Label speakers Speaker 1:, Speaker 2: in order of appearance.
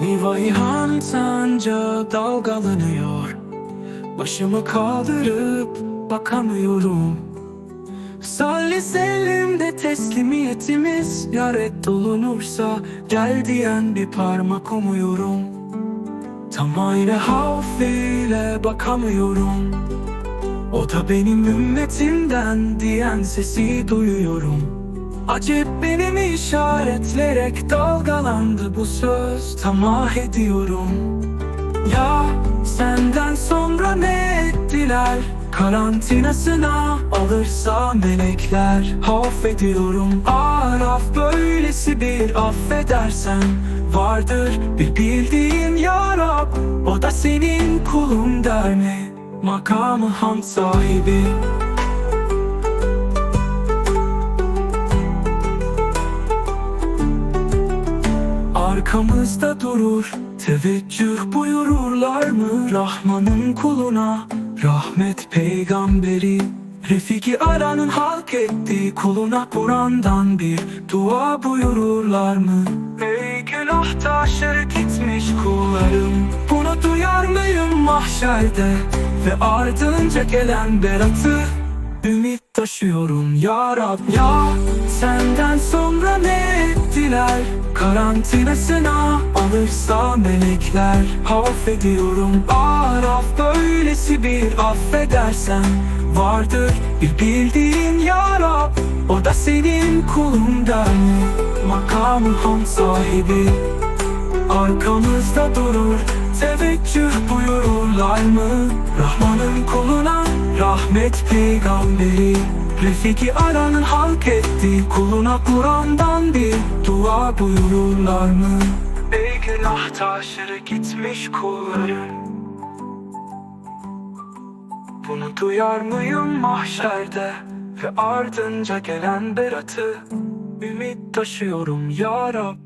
Speaker 1: Nivayhan sanca dalgalanıyor. Başımı kaldırıp bakamıyorum. Salli sellimde teslimiyetimiz Yaret dolunursa gel diyen bir parmak umuyorum. Tam aynı havfiyle bakamıyorum. O da benim ümmetimden diyen sesi duyuyorum Acep benim işaretleyerek dalgalandı bu söz. Tamah ediyorum. Ya senden sonra ne ettiler? Karantinasına alırsa melekler. Affediyorum. Araf böylesi bir affedersen. Vardır bir bildiğin ya Rab. O da senin kulun der mi? Makamı ham sahibi Arkamızda durur Teveccüh buyururlar mı? Rahman'ın kuluna Rahmet peygamberi. Refiki aranın halk ettiği kuluna Kur'an'dan bir dua buyururlar mı? Ey günah taşları gitmiş kullarım Bunu duyar mıyım mahşerde? Ve ardınca gelen beratı Ümit taşıyorum ya Rab. Ya ettiler Karantinasına alırsa melekler Affediyorum. Araf böylesi bir affedersen Vardır bir bildiğin ya Rab. O da senin kulundan Makamı ham sahibi. Arkamızda durur Teveccüh buyururlar mı? Rahman'ın kuluna Rahmet peygamberi Refiki aranın halk ettiği Kuluna Kur'an'dan bir dua buyururlar mı? Ey günah taşları gitmiş kulların. Bunu duyar mıyım mahşerde? Ve ardınca gelen beratı. Ümit taşıyorum ya Rab